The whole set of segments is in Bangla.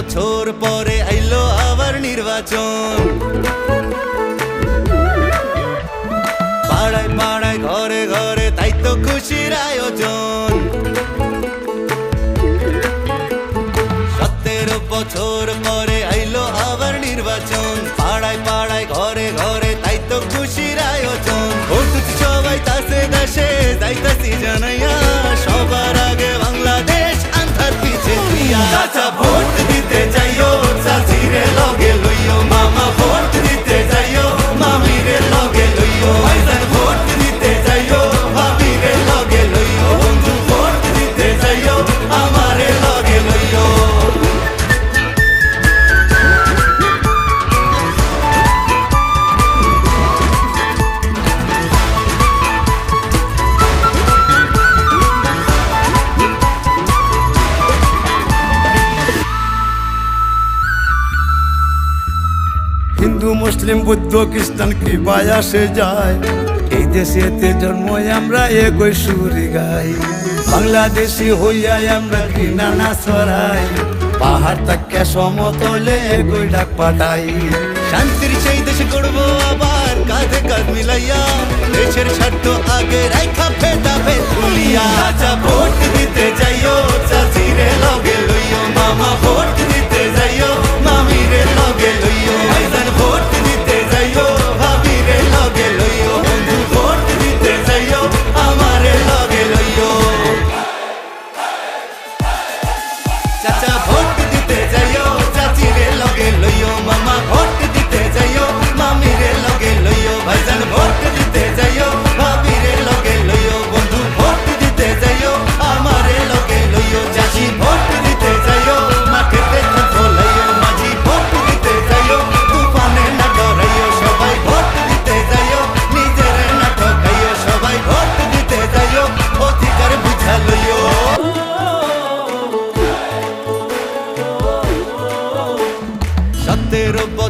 বছর পরে আইলো আবার নির্বাচন। পাড়ায় পাড়ায়, ঘরে ঘরে তাই তো খুশির আয়োজন। সতেরো বছর পরে হিন্দু মুসলিম বুদ্ধ খ্রিস্টান কি বায়াসে যায়? এই দেশেতে জন্ম আমরা একই সুরি গাই। বাংলাদেশি হইয়া আমরা কি নানা ছড়াই? পাহাড় তাকে সমতলে একই ডাক পাঠাই। শান্তির সেই দেশে গড়বো আবার, কাঁধে কাঁধ মিলাইয়া, দেশের স্বার্থ আগে রাইখা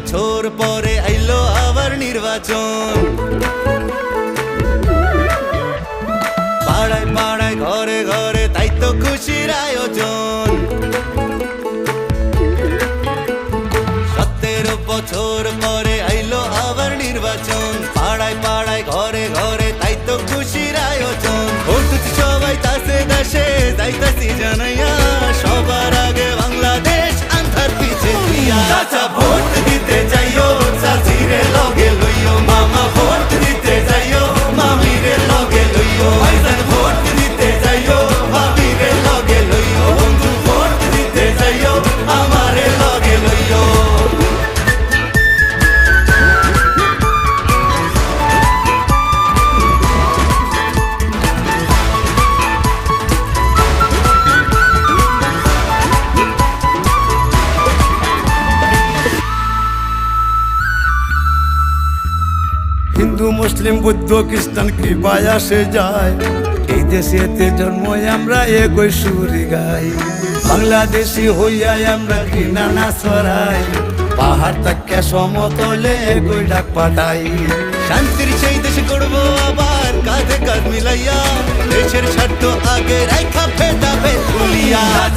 বছর পরে আইলো আবার নির্বাচন। পাড়ায় পাড়ায়, ঘরে ঘরে তাই তো খুশির আয়োজন। সতেরো বছর পরে আইলো আবার নির্বাচন। পাড়ায় পাড়ায়, ঘরে ঘরে তাই তো খুশির আয়োজন। সবাই, তাসে দেশে যাইতাছি জানাইয়া। হিন্দু, মুসলিম, বুদ্ধ, খ্রিস্টান কি বায়াসে যায়। এই দেশেতে জন্ম আমরা একই সুরি গাই। বাংলাদেশি হইয়া আমরা কি নানা ছড়াই। পাহাড় তাকে সমতলে একই ডাক পাঠাই। শান্তির সেই দেশ গড়বো আবার, কাঁধে কাঁধ মিলাইয়া, দেশের স্বার্থ আগে রাইখা ফেটা তুলিয়া চাচা